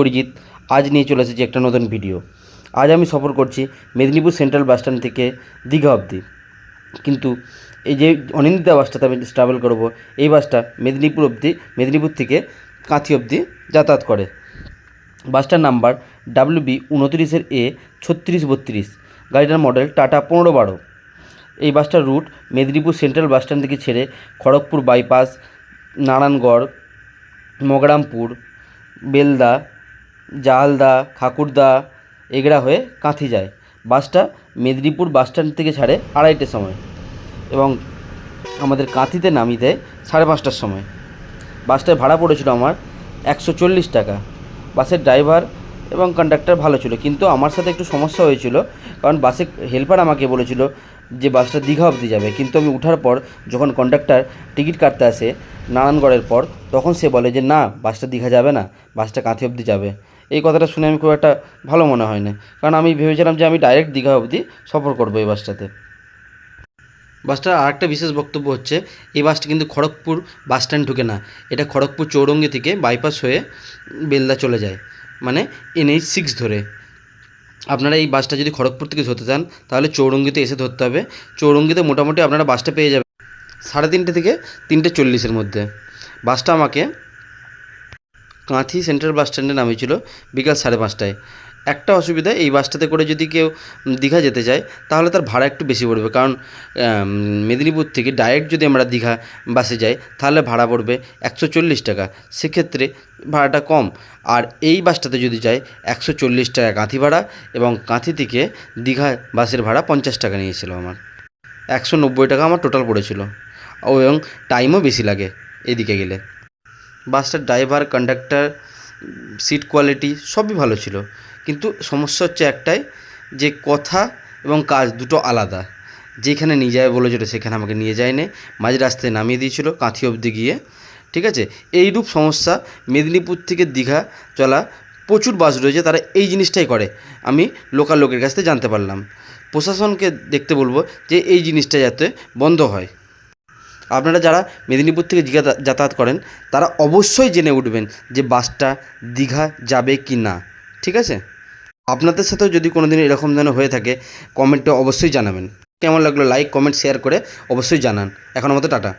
অরিজিৎ, আজ নিয়ে চলে এসেছি একটা নতুন ভিডিও। আজ আমি সফর করছি মেদিনীপুর সেন্ট্রাল বাস স্ট্যান্ড থেকে দীঘা অবধি। কিন্তু এই যে অনিন্দিতা বাসটাতে আমি ট্রাভেল করব, এই বাসটা মেদিনীপুর অবধি, মেদিনীপুর থেকে কাঁথি অবধি যাতায়াত করে। বাসটার নাম্বার ডাব্লিউ বি উনত্রিশের এ ছত্রিশ বত্রিশ, গাড়িটার মডেল টাটা পনেরো বারো। এই বাসটার route Medinipur central bus stand থেকে ছেড়ে খড়গপুর বাইপাস নারায়ণগড়, মগরামপুর, বেলদা জালদা, খাকুরদা এগড়া হয়ে কাঁথি যায়। বাসটা মেদিনীপুর বাস স্ট্যান্ড থেকে ছাড়ে আড়াইটের সময় এবং আমাদের কাঁথিতে নামিয়ে দেয় সাড়ে পাঁচটার সময়। বাসটায় ভাড়া পড়েছিল আমার একশো চল্লিশ টাকা। বাসের ড্রাইভার এবং কন্ডাক্টর ভালো ছিল, কিন্তু আমার সাথে একটু সমস্যা হয়েছিল, কারণ বাসে হেল্পার আমাকে বলেছিল যে বাসটা দীঘা অবধি যাবে। কিন্তু আমি ওঠার পর যখন কন্ডাক্টর টিকিট কাটতে আসে নারায়ণগড়ের পর, তখন সে বলে যে, না, বাসটা দীঘা যাবে না, বাসটা কাঁথি অবধি যাবে। এই কথাটা শুনে আমি খুব একটা ভালো মনে হয় না কারণ আমি ভেবেছিলাম যে আমি ডাইরেক্ট দীঘা অবধি সফর করব এই বাসটাতে। বাসটার আরেকটা বিশেষ বক্তব্য হচ্ছে, এই বাসটা কিন্তু খড়গপুর বাস স্ট্যান্ড ঢুকে না। এটা খড়গপুর চৌরঙ্গি থেকে বাইপাস হয়ে বেলদা চলে যায় মানে এনএইচ সিক্স ধরে। আপনারা এই বাসটা যদি খড়গপুর থেকে ধরতে চান, তাহলে চৌরঙ্গিতে এসে ধরতে হবে। চৌরঙ্গিতে মোটামুটি আপনারা বাসটা পেয়ে যাবেন। সাড়ে তিনটে থেকে তিনটে চল্লিশের মধ্যে। বাসটা আমাকে কাঁথি সেন্ট্রাল বাস স্ট্যান্ডে নামিয়েছিল বিকাল সাড়ে পাঁচটায়। একটা অসুবিধা, এই বাসটাতে করে যদি কেউ দীঘা যেতে চায়, তাহলে তার ভাড়া একটু বেশি পড়বে। কারণ মেদিনীপুর থেকে ডাইরেক্ট যদি আমরা দীঘা বাসে যাই, তাহলে ভাড়া পড়বে একশো চল্লিশ টাকা। সেক্ষেত্রে ভাড়াটা কম। আর এই বাসটাতে যদি যাই, একশো চল্লিশ টাকা কাঁথি ভাড়া এবং কাঁথি থেকে দীঘা বাসের ভাড়া পঞ্চাশ টাকা নিয়েছিল আমার। একশো নব্বই টাকা আমার টোটাল পড়েছিল। এবং টাইমও বেশি লাগে এদিকে গেলে। বাসটার ড্রাইভার কন্ডাক্টর সিট কোয়ালিটি সবই ভালো ছিল। কিন্তু সমস্যা হচ্ছে একটাই যে কথা এবং কাজ দুটো আলাদা। যেখানে নিয়ে যাবে বলেছিল সেখানে আমাকে নিয়ে যায়নি। মাঝ রাস্তায় নামিয়ে দিয়েছিল কাঁথি অবধি গিয়ে। ঠিক আছে? এইরূপ সমস্যা মেদিনীপুর থেকে দীঘা চলা প্রচুর বাস রয়েছে, তারা এই জিনিসটাই করে। আমি লোকাল লোকের কাছ থেকে জানতে পারলাম। প্রশাসনকে দেখতে বলব যে এই জিনিসটা যাতে বন্ধ হয়। আপনারা যারা মেদিনীপুর থেকে দীঘা যাতায়াত করেন, তারা অবশ্যই জেনে উঠবেন যে বাসটা দীঘা যাবে কি না। ঠিক আছে? আপনাদের সাথেও যদি কোনো দিন এরকম যেন হয়ে থাকে কমেন্টে অবশ্যই জানাবেন। কেমন লাগল লাইক কমেন্ট শেয়ার করে অবশ্যই জানান। এখনও মতো টাটা।